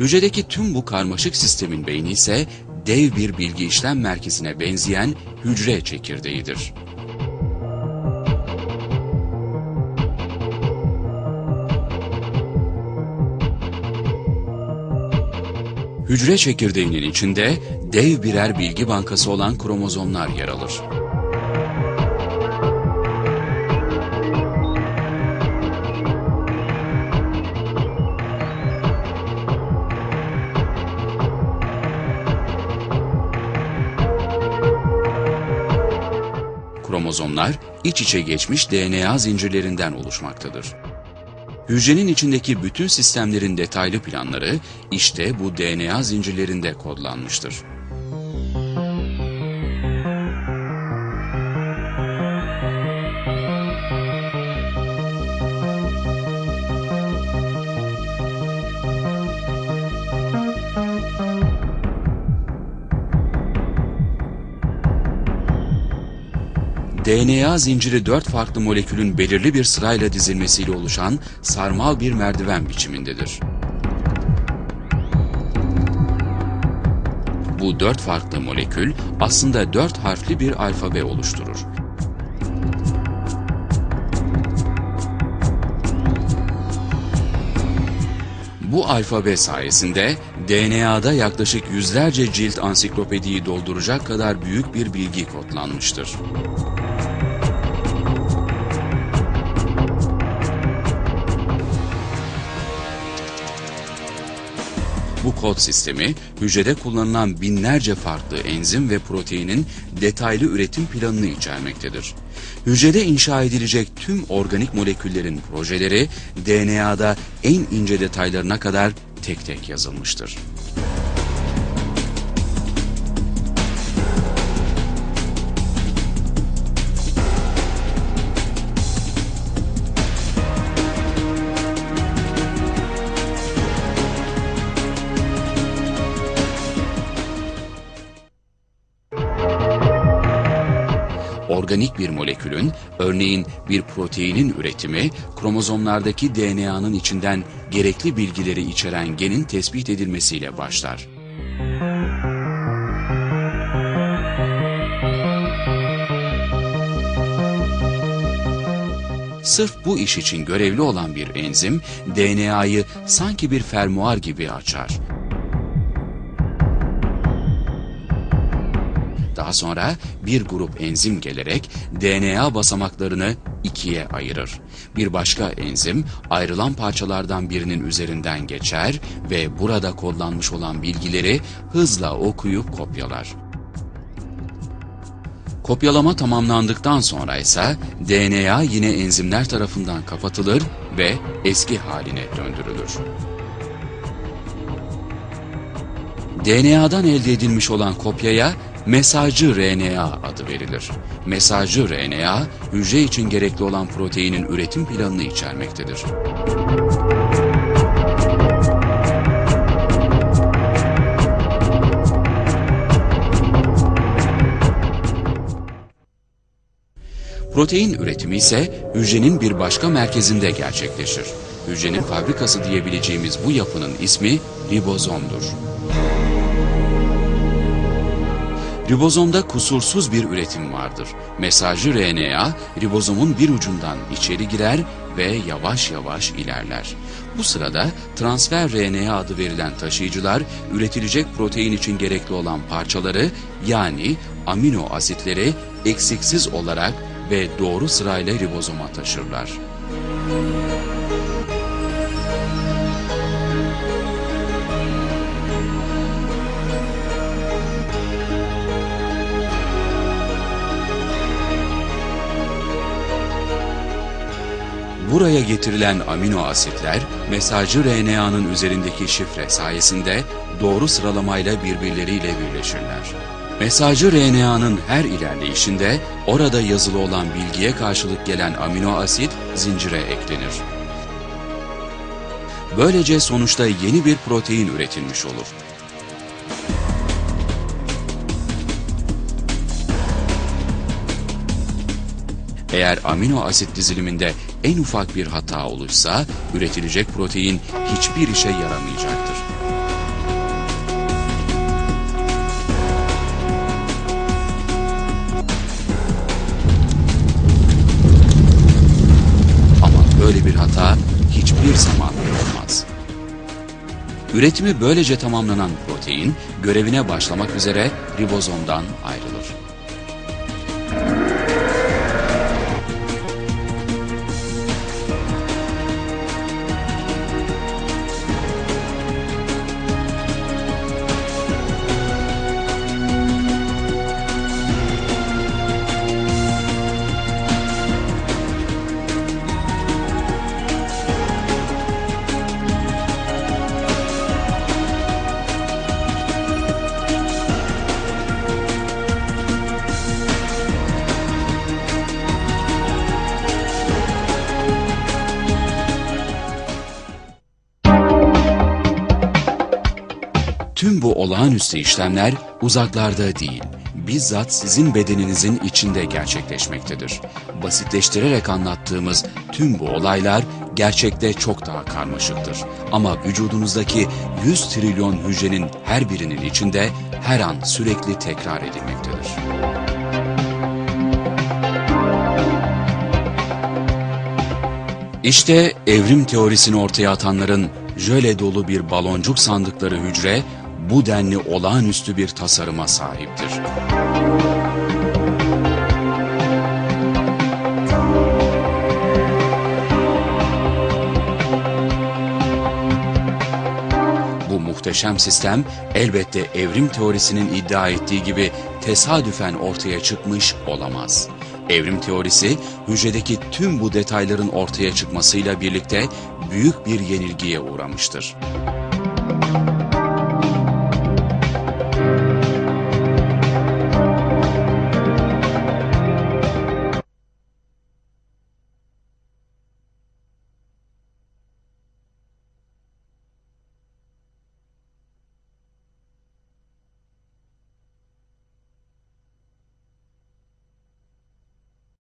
Hücredeki tüm bu karmaşık sistemin beyni ise dev bir bilgi işlem merkezine benzeyen hücre çekirdeğidir. Hücre çekirdeğinin içinde dev birer bilgi bankası olan kromozomlar yer alır. Kromozomlar iç içe geçmiş DNA zincirlerinden oluşmaktadır. Hücrenin içindeki bütün sistemlerin detaylı planları işte bu DNA zincirlerinde kodlanmıştır. DNA zinciri dört farklı molekülün belirli bir sırayla dizilmesiyle oluşan sarmal bir merdiven biçimindedir. Bu dört farklı molekül aslında dört harfli bir alfabe oluşturur. Bu alfabe sayesinde DNA'da yaklaşık yüzlerce cilt ansiklopediyi dolduracak kadar büyük bir bilgi kodlanmıştır. Kod sistemi hücrede kullanılan binlerce farklı enzim ve proteinin detaylı üretim planını içermektedir. Hücrede inşa edilecek tüm organik moleküllerin projeleri DNA'da en ince detaylarına kadar tek tek yazılmıştır. Organik bir molekülün, örneğin bir proteinin üretimi, kromozomlardaki DNA'nın içinden gerekli bilgileri içeren genin tespit edilmesiyle başlar. Sırf bu iş için görevli olan bir enzim, DNA'yı sanki bir fermuar gibi açar. Daha sonra bir grup enzim gelerek DNA basamaklarını ikiye ayırır. Bir başka enzim ayrılan parçalardan birinin üzerinden geçer ve burada kodlanmış olan bilgileri hızla okuyup kopyalar. Kopyalama tamamlandıktan sonra ise DNA yine enzimler tarafından kapatılır ve eski haline döndürülür. DNA'dan elde edilmiş olan kopyaya mesajcı RNA adı verilir. Mesajcı RNA, hücre için gerekli olan proteinin üretim planını içermektedir. Protein üretimi ise hücrenin bir başka merkezinde gerçekleşir. Hücrenin fabrikası diyebileceğimiz bu yapının ismi ribozomdur. Ribozomda kusursuz bir üretim vardır. Mesajcı RNA ribozomun bir ucundan içeri girer ve yavaş yavaş ilerler. Bu sırada transfer RNA adı verilen taşıyıcılar üretilecek protein için gerekli olan parçaları yani amino asitleri eksiksiz olarak ve doğru sırayla ribozoma taşırlar. Buraya getirilen amino asitler mesajcı RNA'nın üzerindeki şifre sayesinde doğru sıralamayla birbirleriyle birleşirler. Mesajcı RNA'nın her ilerleyişinde orada yazılı olan bilgiye karşılık gelen amino asit zincire eklenir. Böylece sonuçta yeni bir protein üretilmiş olur. Eğer amino asit diziliminde en ufak bir hata oluşsa üretilecek protein hiçbir işe yaramayacaktır. Ama böyle bir hata hiçbir zaman olmaz. Üretimi böylece tamamlanan protein görevine başlamak üzere ribozomdan ayrılır. Bu olağanüstü işlemler uzaklarda değil, bizzat sizin bedeninizin içinde gerçekleşmektedir. Basitleştirerek anlattığımız tüm bu olaylar gerçekte çok daha karmaşıktır. Ama vücudunuzdaki 100 trilyon hücrenin her birinin içinde her an sürekli tekrar edilmektedir. İşte evrim teorisini ortaya atanların jöle dolu bir baloncuk sandıkları hücre bu denli olağanüstü bir tasarıma sahiptir. Bu muhteşem sistem elbette evrim teorisinin iddia ettiği gibi tesadüfen ortaya çıkmış olamaz. Evrim teorisi hücredeki tüm bu detayların ortaya çıkmasıyla birlikte büyük bir yenilgiye uğramıştır.